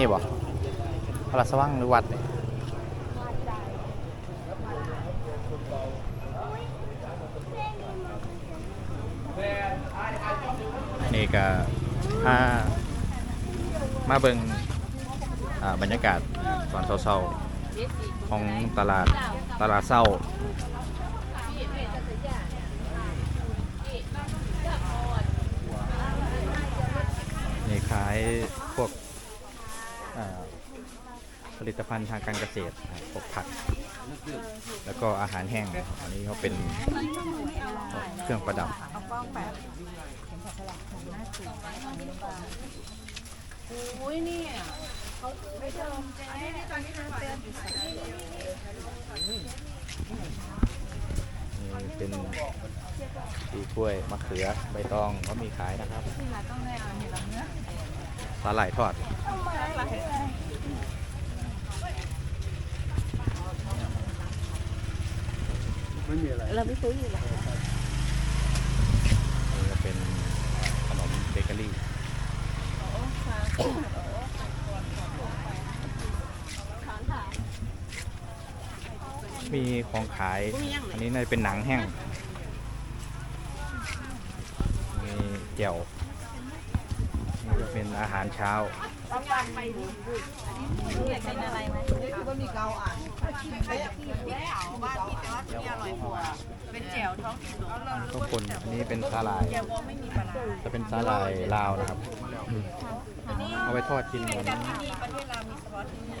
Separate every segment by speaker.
Speaker 1: นี่บ่พระสว่างหรือวัดเนี่ยนี่ก็มามาเบิ่งอ่าบรรยากาศตอนเช้าๆของตลาดตลาดเศร้านี่ขาย ผลิตภัณฑ์ทางการเกษตรนะครับพวกผัก แล้วก็อาหารแห้ง อันนี้เขาเป็นเครื่องประดับ
Speaker 2: อุ้ยนี่เขาไม่เจอเจ๊ตอนนี้นะเตือนอยู่ใส่
Speaker 1: นี่เป็นปีกล้วยมะเขือใบตองก็มีขายนะครับ
Speaker 2: ที่ร้านต้องได้เอาเห็นแล้วเนื้อ
Speaker 1: สาหร่ายทอด
Speaker 2: เราไม่ซื้ออยู่แล้ว
Speaker 1: นี่ก็เป็นขนมเบเกอรี่มีของขาย อันนี้น่าจะเป็นหนังแห้ง มีเจียวนี่ก็เป็น อาหารเช้า
Speaker 2: อยากกินอะไรไหมเป็นแจ่วท้องถิ่นของเรา
Speaker 1: ทุกคนอันนี้เป็นสาหร่าย
Speaker 2: แจ่ววไม่มีปลาร้า
Speaker 1: จะเป็นสาหร่ายลาวนะครับอืมเอาไปทอดกินเหมือน
Speaker 2: ที่ประเทศเรามีสปอตที่นี่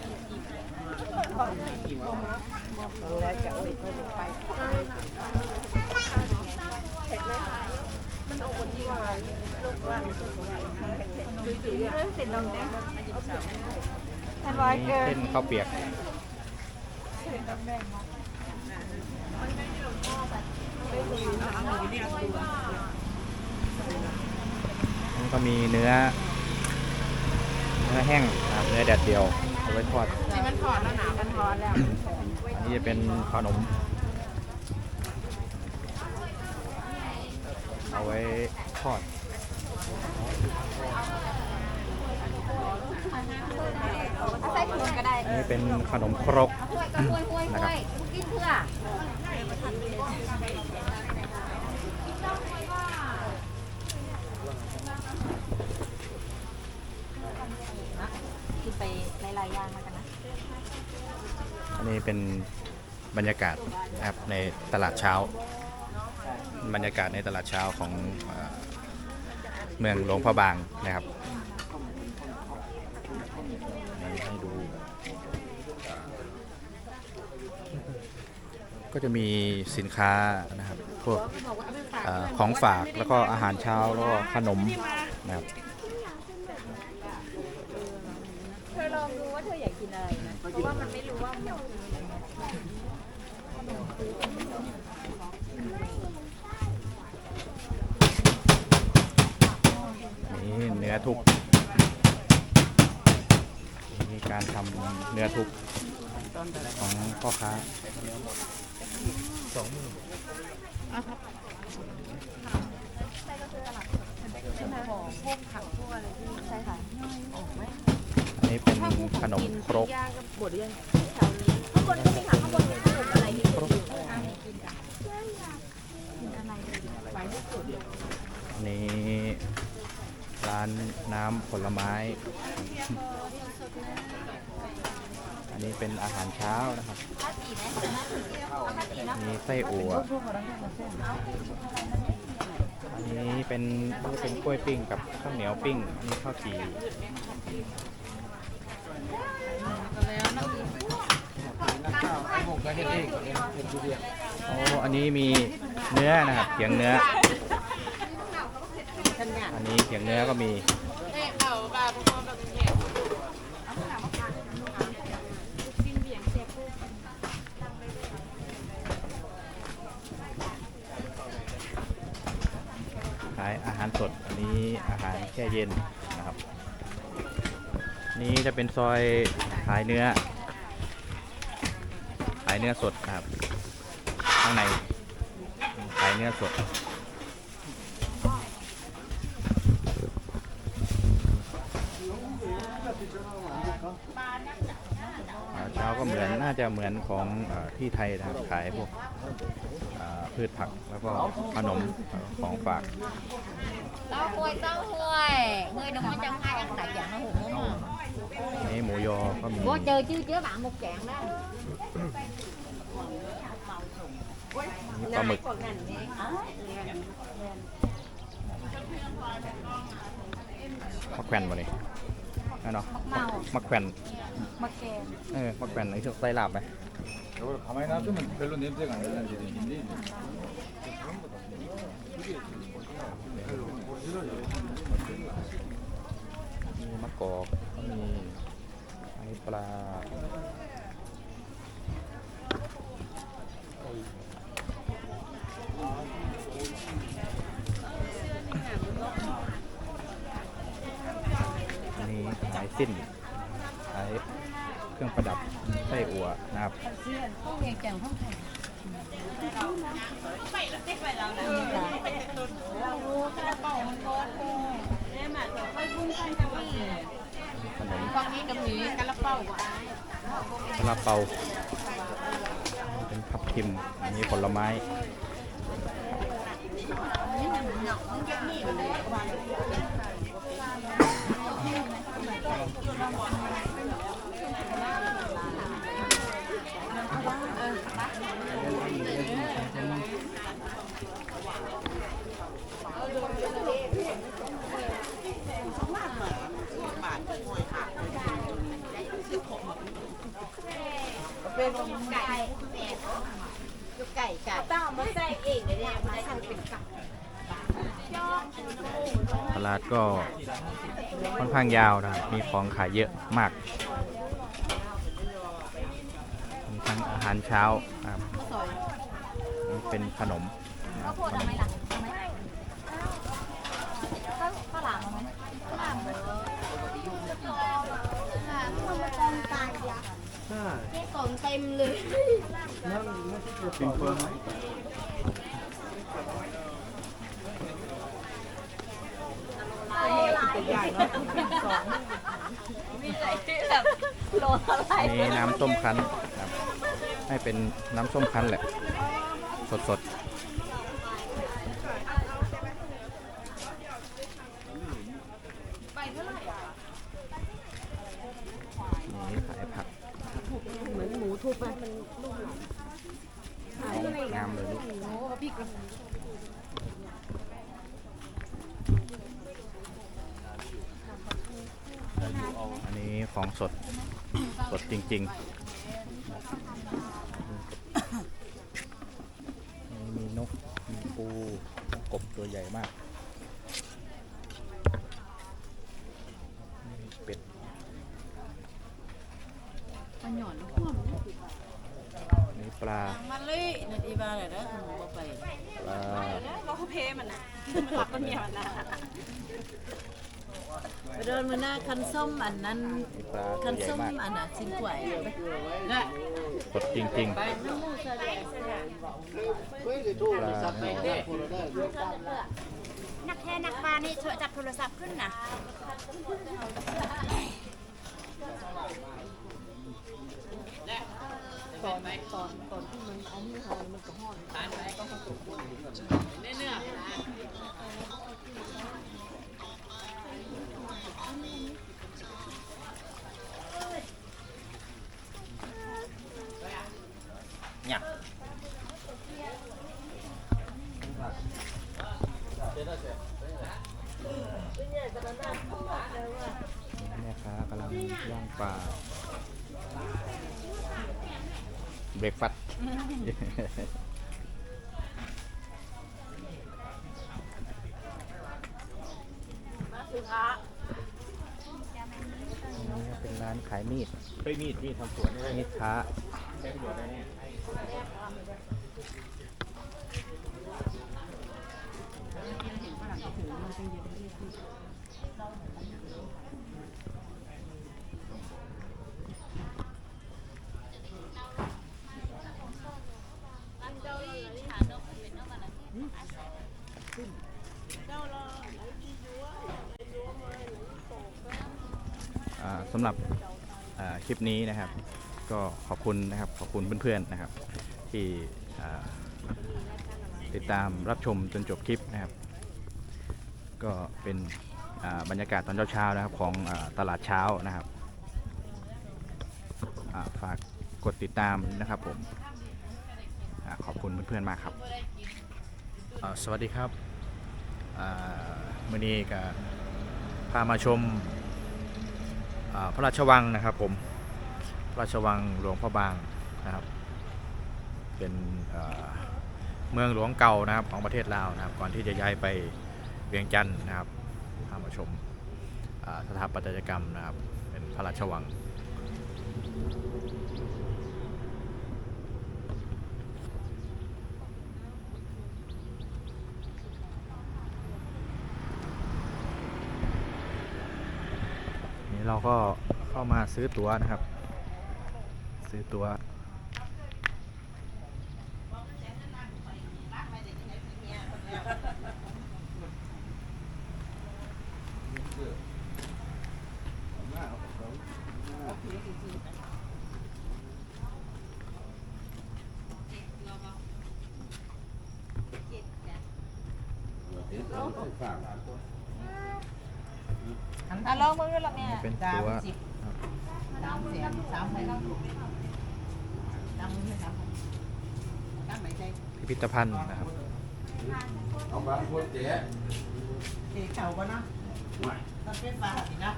Speaker 1: นี่เส้นข้าวเปียกนี่ก็มีเนื้อ เนื้อแห้งนะครับเนื้อแดดเดียวเอาไว้ทอด
Speaker 2: นี่มันถอดแล้วหนามันถอดแล้ว
Speaker 1: อันนี้จะเป็นขนม เอาไว้ทอด
Speaker 2: ใส่ถุงก็ได้
Speaker 1: อันนี้เป็นขนมครก
Speaker 2: ห้วยห้วยห้วยกินเพื่อกินไปหลายๆอย่างแล้วกันนะ
Speaker 1: อันนี้เป็นบรรยากาศนะครับในตลาดเช้า บรรยากาศในตลาดเช้าของเอ่อเมืองหลวงพระบางนะครับให้ดู ก็จะมีสินค้านะครับพวกอของฝากแล้วก็อาหารเช้าแล้วก็ขนมนะครับ
Speaker 2: เธอลองดูว่าเธออยากกินอะไรนะเพราะว่ามันไม่รู้ว่ามันคืออะไร นี่
Speaker 1: เนื้อทุบมีการทำเนื้อทุบของพ่อค้าสองมือ
Speaker 2: พวกผักพวกอะไรที่ใช่ค่ะ
Speaker 1: อันนี้เป็นขนมครก
Speaker 2: บดเรียนแถวนี้ข้างบนก็มีค่ะข้างบนมีขนมอะไรที่อยู่อะกินอะกินอะไรไปที่สุด
Speaker 1: อันนี้ ร้านน้ำผลไม้ อันนี้เป็นอาหารเช้านะครับ มีไส้อั่วอันนี้เป็นเป็นกล้วยปิ้งกับข้าวเหนียวปิ้ง อันนี้ข้าวจี่โอ้อันนี้มีเนื้อนะครับเขียงเนื้อ อันนี้เขียงเนื้อก็มีขายอาหารสด อันนี้อาหารแช่เย็นนะครับ นี่จะเป็นซอยขายเนื้อ ขายเนื้อสดนะครับ ข้างในขายเนื้อสด อ่าเช้า ก็เหมือนน่าจะเหมือนของอาที่ไทยนะครับขายพวกอ่าพืชผักแล้วก็ขนมของฝาก
Speaker 3: เต้าหวยเต้าหวย người đừng có trong hai ăn đại dạng nó hụt đúng không
Speaker 1: นี่หมูยอก็มี
Speaker 3: Bố chơi chứ chứ bạn một dạng đó
Speaker 1: มีปลาหมึกมะแขวนบ่นี่นั่น เนาะ
Speaker 2: เมาม ะ
Speaker 1: แขวน
Speaker 2: มาแกง
Speaker 1: เออมะแขวนไอ้ที่ไส้ลาบไหม
Speaker 4: 이걸 가만히 놔두면 별로 냄새가 안 나는데 힘들지.
Speaker 1: มีมะกอกก็มีไอปลา ายสิ้นขายเครื่องประดับไส้อั่วนะครับขนม
Speaker 3: con nghĩ cầm nhỉ cá lóc bao của ai
Speaker 1: ซาลาเปาเป็นทับทิมอันนี้ผลไม้ one. ข้างยาวนะครับมีของขายเยอะมากมีทั้งอาหารเช้าครับมีเป็นขนม
Speaker 2: ข้าวโพด
Speaker 1: ขน
Speaker 2: ทำ
Speaker 1: ม
Speaker 2: ไมล่ะทำไมข้าวข้าวหลามเอาไหมข้าวหลามมันมันมาตอนตายอะแค่ของเต็มเลย
Speaker 1: อัน นี้น้ำส้มคั้นครับให้เป็นน้ำส้มคั้นแหละ สดๆนี่ขายผัก
Speaker 3: เหมือนหมูทุบอะ
Speaker 1: งามเลยลูกอันนี้ ของสด สดจริง ๆ มีนก มีปู กบตัวใหญ่มากมีเป็ด
Speaker 3: มันหย่อนพ่วง
Speaker 1: มีปลา
Speaker 3: มันเลยนี่ดีบ้าเลยนะหมูไป
Speaker 1: ปลา
Speaker 2: เราเพมันนะมันรับมัน เหนียวนะ
Speaker 3: ไปเดินมาหน้าคันส้มอันนั้น
Speaker 1: มีปลาตั
Speaker 3: คั
Speaker 1: วนใหญ่
Speaker 3: ส้ม
Speaker 1: มาก
Speaker 3: อันน่ะชิ้นกว่านะ
Speaker 1: สดจริงๆปลา
Speaker 2: นักแค่นักปลานี่ช่วยจับโทรศัพท์ขึ้นนะ
Speaker 1: แม่ค้ากำลังย่างปลา เบรกฟัดนี่เป็นร้านขายมีด
Speaker 4: ไปมีด มีดทำสวนนี่
Speaker 1: มีดค้า
Speaker 4: ใช้ประโยชน์ได้แน่
Speaker 1: อ อ่าสำหรับคลิปนี้นะครับ ก็ขอบคุณนะครับ ขอบคุณเพื่อนๆนะครับ ที่ติดตามรับชมจนจบคลิปนะครับ ก็เป็นบรรยากาศตอนเช้าๆนะครับของอตลาดเช้านะครับฝากกดติดตามนะครับผมอขอบคุณเพื่อนๆมากครับ สวัสดีครับ มื่อนี้ก็พามาชมาพระราชวังนะครับผมพระราชวังหลวงพระบางนะครับ เป็นเมืองหลวงเก่านะครับของประเทศลาวนะครับ ก่อนที่จะย้ายไปเวียงจันทร์นะครับพามาชมาสถาปัตยกรรมนะครับ เป็นพระราชวัง นี่ เราก็เข้ามาซื้อตั๋วนะครับ ซื้อตั๋ว
Speaker 3: อะลองมือละแม่
Speaker 1: นี่เป็นตั๋วครับ
Speaker 3: สามเสียงสามพันสามพันสามพันสามไหนใจ
Speaker 1: พิพิธภัณฑ์นะครับ
Speaker 4: เอาบางคนเจ๊
Speaker 3: เด็กเก่าก็เนาะต้องเป็นฟ้าสินะ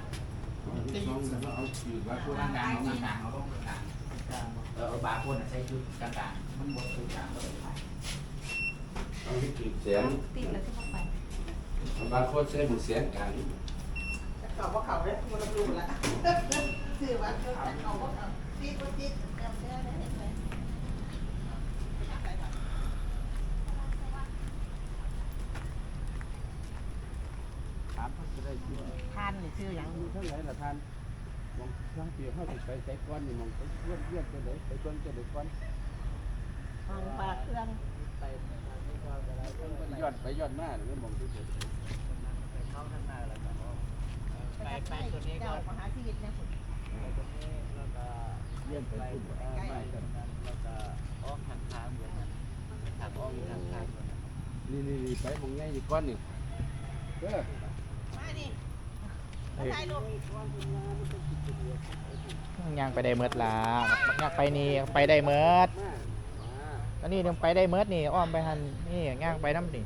Speaker 4: เอาจืดบางคน
Speaker 5: กลางกลางเอากลางเอาลงกลางเออเอาบาร์โคนใช้ชุดกลางกลางมันบดชุดกลางเลย
Speaker 6: เอาให้จืดเสียง
Speaker 3: ติดแล้วที่เข้าไป
Speaker 6: เอาบางคนใช้บุเสียงกัน
Speaker 3: เขาว่าเขาเนี่ยมันรู้ละสื่อว่าเขาว่าเขาติดติดแนวเนี้ยเห็นไหม
Speaker 6: ถามเขาจะได้ชื่อ
Speaker 3: ทานนี่ชื่ออย่าง
Speaker 6: อยู่เท่าไหร่ละท่านมองทางเปียเข้าไปไปใส่ก้อนนี่มองไปเยี่ยมเยี่ยมไปเลยไปเบิ่งจะได้ก้อน
Speaker 3: ห้องปลาเครื่อง
Speaker 6: ไปยอดไปยอดมาหรือมองที่สุด
Speaker 5: เข้าข้างหน้าแล้วก็ ไปไปตัวนี้ก็
Speaker 3: เจ้ามหาชีวิตเนี่ย
Speaker 5: ไปตรงนี้แล้วก็
Speaker 6: เยี่ยมไป
Speaker 5: ไป
Speaker 6: ขึ้น
Speaker 5: ไปตรงนั้นแล้วก็ออกทางทางเหมือนกันทางออกทางทางเหมือนกัน
Speaker 6: นี่นี่นี่ไปมองง่ายอีกก้อนนี่เออ
Speaker 3: มาดิถ่ายรูป
Speaker 1: ย่างไปได้เมิดละย่างไปนี่ไปได้เมิด
Speaker 6: มามา
Speaker 1: อันนี้ยังไปได้เมิดนี่อ้อมไปหันนี่ย่างไปน้ำนี่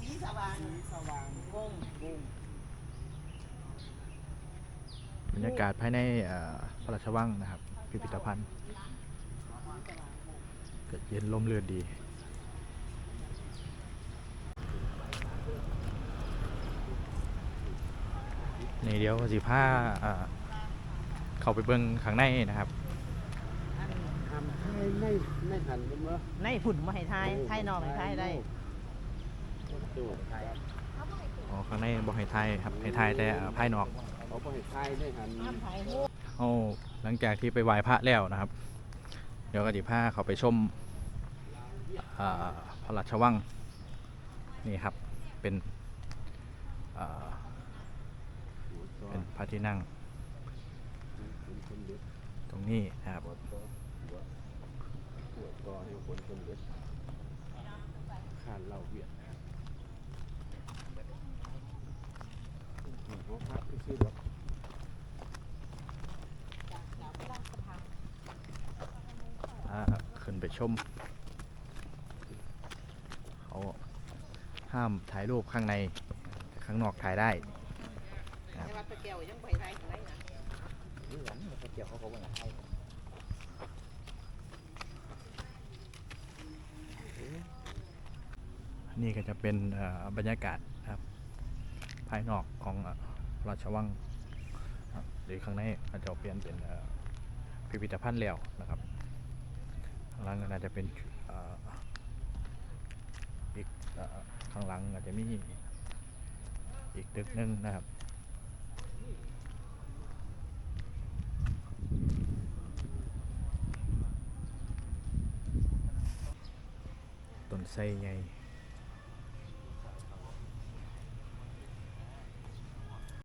Speaker 3: สีสว่างสว่างวงวง
Speaker 1: บรรยากาศภายในเอ่อพระรา ชวังนะครับ พิพิธภัณฑ์ก็เย็นลมเรือนดีนี่เดี๋ยวสิผ้าอ่าเข้าไปเบิ้งข้างในนะครับ
Speaker 6: ทำให้ไม่ไม่หันกันเมื่อ
Speaker 3: ในผุ่นมาให้ทายทายนอกให้ทายได้
Speaker 6: ดูไทย
Speaker 1: อ๋อข้างในบอกให้ไทยครับให้ไทยแต่อ่าภายนอก
Speaker 6: เขาก็ให้ไทยได้หัน
Speaker 3: ถ่ายรูป
Speaker 1: เอาหลังจากที่ไปไหว้พระแล้วนะครับ เดี๋ยวก็จะพาเขาไปชมพระราชวังนี่ครับเป็นเป็นพระที่นั่ง ตรงนี้นะครับ
Speaker 6: เด็ดขานเราเวียดหัวพักชื่อดอก
Speaker 1: อ่า ขึ้นไปชม เขาห้ามถ่ายรูปข้างใน ข้างนอกถ่ายได้
Speaker 3: แต่ว่าตะเกียวยังไปทายข้างในนะ
Speaker 5: นี่หลังเกียวเขาก็ว่าให้
Speaker 1: นี่ก็จะเป็นบรรยากาศนะครับ ภายนอกของราชวังหรือข้างในอาจจะเปลี่ยนเป็นพิพิธภัณฑ์แล้วนะครับ หลังน่าจะเป็นอีกข้างหลังอาจจะมีอีกตึกนึงนะครับต้นไทรไง